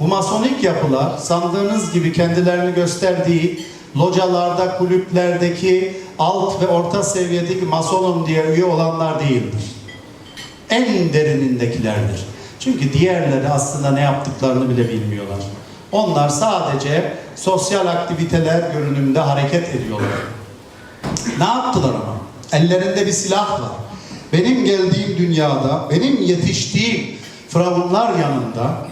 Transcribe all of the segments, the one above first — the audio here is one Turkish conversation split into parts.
Bu masonik yapılar sandığınız gibi kendilerini gösterdiği localarda, kulüplerdeki alt ve orta seviyedeki masonum diye üye olanlar değildir. En derinindekilerdir. Çünkü diğerleri aslında ne yaptıklarını bile bilmiyorlar. Onlar sadece sosyal aktiviteler görünümünde hareket ediyorlar. Ne yaptılar ama? Ellerinde bir silah var. Benim geldiğim dünyada, benim yetiştiğim firavunlar yanında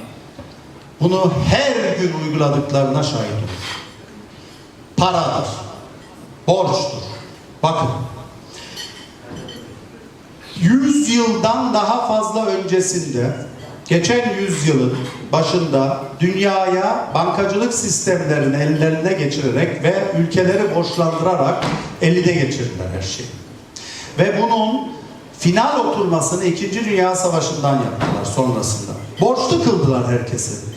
bunu her gün uyguladıklarına şahit olur. Paradır, borçtur. Bakın, 100 yıldan daha fazla öncesinde, geçen yüzyılın başında dünyaya bankacılık sistemlerini ellerine geçirerek ve ülkeleri borçlandırarak eline geçirdiler her şeyi. Ve bunun final oturmasını 2. Dünya Savaşı'ndan yaptılar sonrasında. Borçlu kıldılar herkesi.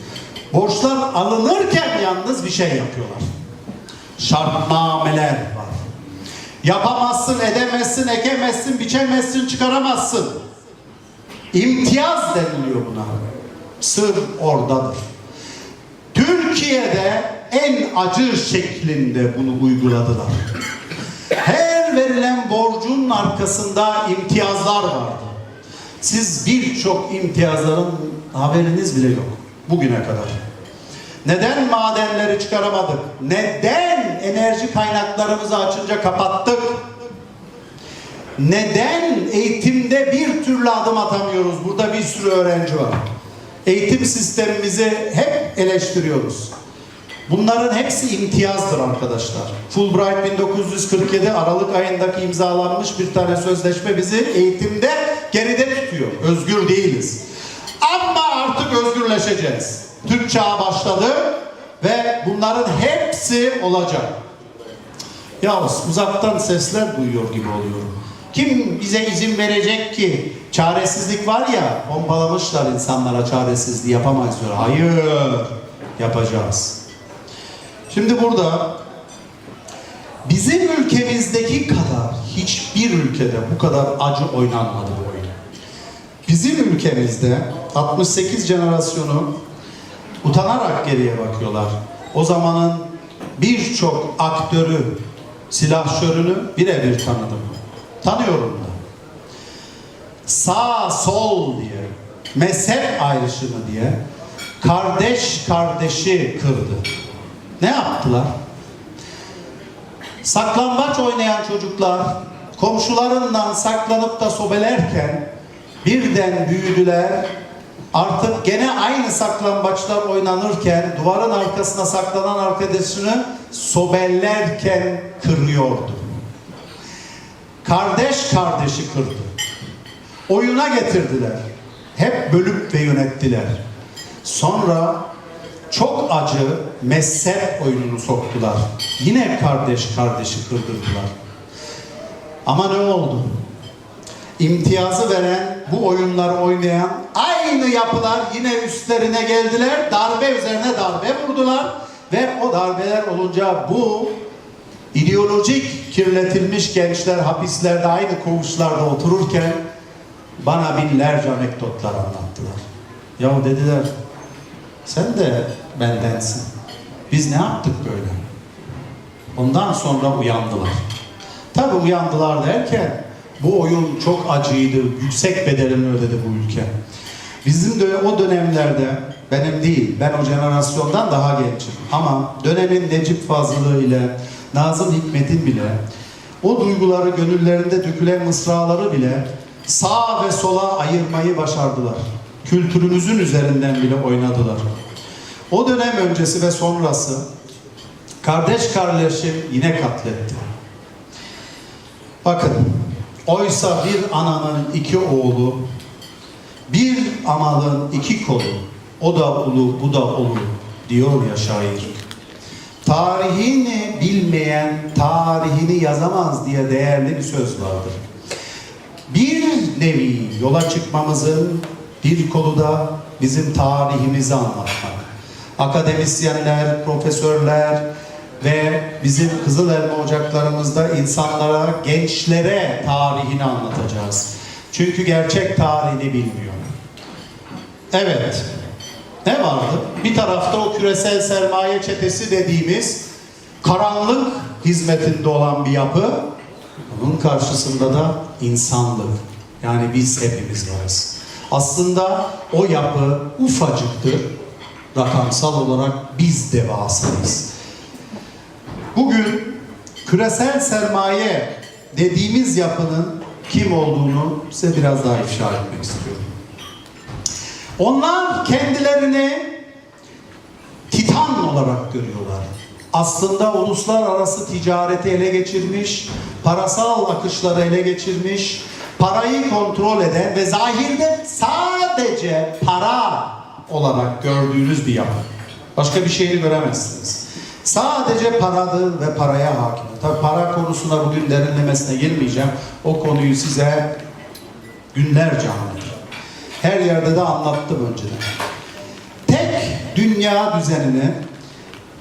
Borçlar alınırken yalnız bir şey yapıyorlar. Şartnameler var. Yapamazsın, edemezsin, ekemezsin, biçemezsin, çıkaramazsın. İmtiyaz deniliyor buna. Sır oradadır. Türkiye'de en acı şeklinde bunu uyguladılar. Her verilen borcun arkasında imtiyazlar vardı. Siz birçok imtiyazların haberiniz bile yok bugüne kadar. Neden madenleri çıkaramadık? Neden enerji kaynaklarımızı açınca kapattık? Neden eğitimde bir türlü adım atamıyoruz? Burada bir sürü öğrenci var. Eğitim sistemimizi hep eleştiriyoruz. Bunların hepsi imtiyazdır arkadaşlar. Fulbright 1947 Aralık ayındaki imzalanmış bir tane sözleşme bizi eğitimde geride tutuyor. Özgür değiliz. Ama artık özgürleşeceğiz. Türk çağı başladı ve bunların hepsi olacak. Ya uzaktan sesler duyuyor gibi oluyorum. Kim bize izin verecek ki? Çaresizlik var ya, pompalamışlar insanlara çaresizliği yapamayız diyor. Hayır, yapacağız. Şimdi burada bizim ülkemizdeki kadar hiçbir ülkede bu kadar acı oynanmadı bu oyun. Bizim ülkemizde 68 jenerasyonu utanarak geriye bakıyorlar. O zamanın birçok aktörü, silahşörünü birebir tanıdım. Tanıyorum da. Sağ, sol diye, mezhep ayrışımı diye kardeş kardeşi kırdı. Ne yaptılar? Saklambaç oynayan çocuklar komşularından saklanıp da sobelerken birden büyüdüler. Artık gene aynı saklambaçlar oynanırken duvarın arkasına saklanan arkadaşını sobellerken kırıyordu. Kardeş kardeşi kırdı. Oyuna getirdiler. Hep bölüp ve yönettiler. Sonra çok acı mezhep oyununu soktular. Yine kardeş kardeşi kırdırdılar. Ama ne oldu? İmtiyazı veren, bu oyunları oynayan aynı yapılar yine üstlerine geldiler. Darbe üzerine darbe vurdular. Ve o darbeler olunca bu ideolojik kirletilmiş gençler hapislerde aynı koğuşlarda otururken bana binlerce anekdotlar anlattılar. Ya dediler sen de bendensin. Biz ne yaptık böyle? Ondan sonra uyandılar. Tabi uyandılar derken bu oyun çok acıydı. Yüksek bedelini ödedi bu ülke. Bizim de o dönemlerde benim değil, ben o jenerasyondan daha gençim. Ama dönemin Necip Fazıl'ı ile Nazım Hikmet'in bile o duyguları gönüllerinde dökülen mısraları bile sağ ve sola ayırmayı başardılar. Kültürümüzün üzerinden bile oynadılar. O dönem öncesi ve sonrası kardeş kardeşi yine katletti. Bakın, oysa bir ananın iki oğlu, bir amalın iki kolu, o da ulu, bu da ulu diyor ya şair. Tarihini bilmeyen tarihini yazamaz diye değerli bir söz vardır. Bir nevi yola çıkmamızın bir kolu da bizim tarihimizi anlatmak. Akademisyenler, profesörler ve bizim Kızıl Elma ocaklarımızda insanlara, gençlere tarihini anlatacağız. Çünkü gerçek tarihini bilmiyor. Evet, ne vardı? Bir tarafta o küresel sermaye çetesi dediğimiz karanlık hizmetinde olan bir yapı. Bunun karşısında da insanlık. Yani biz hepimiz varız. Aslında o yapı ufacıktır. Rakamsal olarak biz devasayız. Bugün küresel sermaye dediğimiz yapının kim olduğunu size biraz daha ifşa etmek istiyorum. Onlar kendilerini titan olarak görüyorlar. Aslında uluslararası ticareti ele geçirmiş, parasal akışları ele geçirmiş, parayı kontrol eden ve zahirde sadece para olarak gördüğünüz bir yapı. Başka bir şeyi göremezsiniz. Sadece paradır ve paraya hakim. Tabi para konusuna bugün derinlemesine girmeyeceğim. O konuyu size günlerce anlatırım. Her yerde de anlattım önceden. Tek dünya düzenini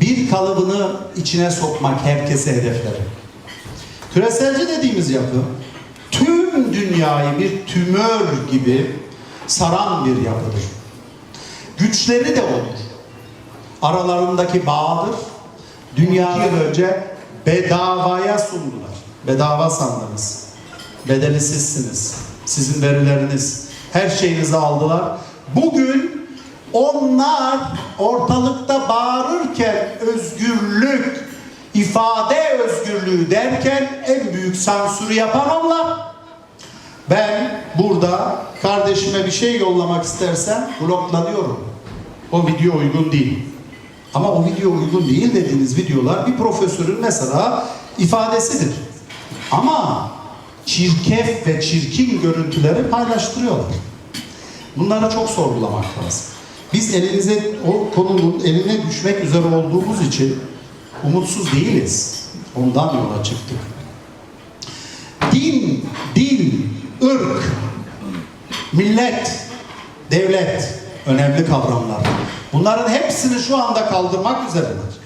bir kalıbını içine sokmak herkese hedefleri. Küreselci dediğimiz yapı tüm dünyayı bir tümör gibi saran bir yapıdır. Güçleri de olur. Aralarındaki bağdır. Dünya yıl önce bedavaya sundular. Bedava sandınız. Bedeli sizsiniz. Sizin verileriniz. Her şeyinizi aldılar. Bugün onlar ortalıkta bağırırken özgürlük, ifade özgürlüğü derken en büyük sansürü yapan onlar. Ben burada kardeşime bir şey yollamak istersem bloklanıyorum. O video uygun değil. Ama o video uygun değil dediğiniz videolar bir profesörün mesela ifadesidir. Ama çirkef ve çirkin görüntüleri paylaştırıyorlar. Bunları çok sorgulamak lazım. Biz elinize o konunun eline düşmek üzere olduğumuz için umutsuz değiliz. Ondan yola çıktık. Din, dil, ırk, millet, devlet önemli kavramlar. Bunların hepsini şu anda kaldırmak üzereler.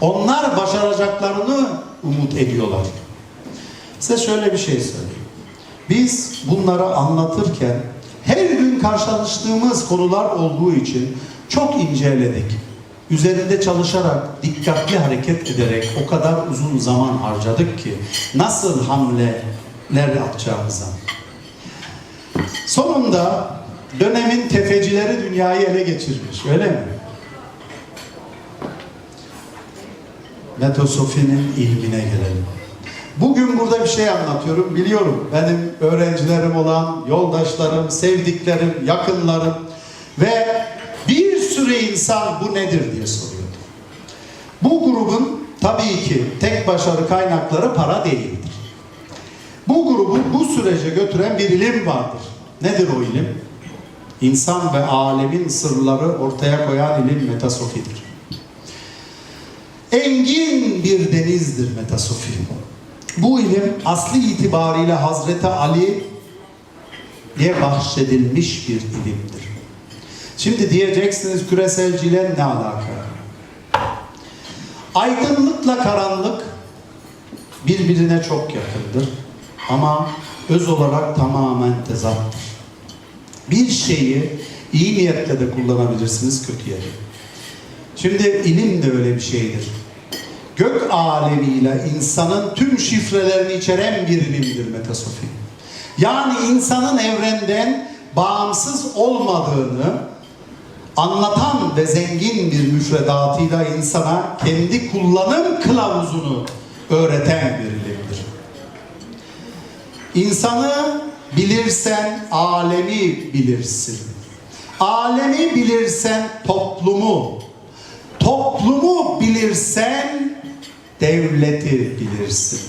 Onlar başaracaklarını umut ediyorlar. Size şöyle bir şey söyleyeyim. Biz bunları anlatırken her gün karşılaştığımız konular olduğu için çok inceledik. Üzerinde çalışarak, dikkatli hareket ederek o kadar uzun zaman harcadık ki nasıl hamleler atacağımıza. Sonunda dönemin tefecileri dünyayı ele geçirmiş, öyle mi? Metosofinin ilmine gelelim. Bugün burada bir şey anlatıyorum. Biliyorum benim öğrencilerim olan, yoldaşlarım, sevdiklerim, yakınlarım ve bir sürü insan bu nedir diye soruyordu. Bu grubun tabii ki tek başarı kaynakları para değildir. Bu grubu bu sürece götüren bir ilim vardır. Nedir o ilim? İnsan ve alemin sırları ortaya koyan ilim metasofidir. Engin bir denizdir metasofi. Bu ilim asli itibariyle Hazreti Ali'ye bahşedilmiş bir ilimdir. Şimdi diyeceksiniz küreselciyle ne alaka? Aydınlıkla karanlık birbirine çok yakındır. Ama öz olarak tamamen tezattır. Bir şeyi iyi niyetle de kullanabilirsiniz kötüye. Şimdi ilim de öyle bir şeydir. Gök alemiyle insanın tüm şifrelerini içeren bir ilimdir metasofi. Yani insanın evrenden bağımsız olmadığını anlatan ve zengin bir müfredatıyla insana kendi kullanım kılavuzunu öğreten bir ilimdir. İnsanı bilirsen alemi bilirsin. Alemi bilirsen toplumu, toplumu bilirsen devleti bilirsin.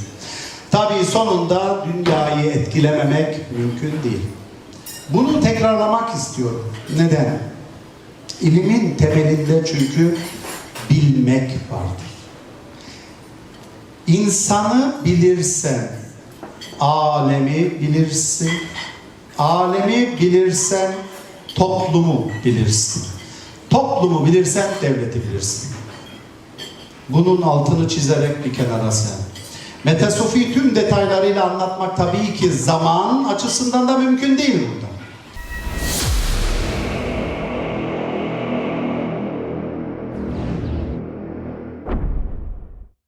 Tabii sonunda dünyayı etkilememek mümkün değil. Bunu tekrarlamak istiyorum. Neden? İlimin temelinde çünkü bilmek vardır. İnsanı bilirsen alemi bilirsin. Alemi bilirsen toplumu bilirsin. Toplumu bilirsen devleti bilirsin. Bunun altını çizerek bir kenara sen. Metasofi tüm detaylarıyla anlatmak tabii ki zaman açısından da mümkün değil burada.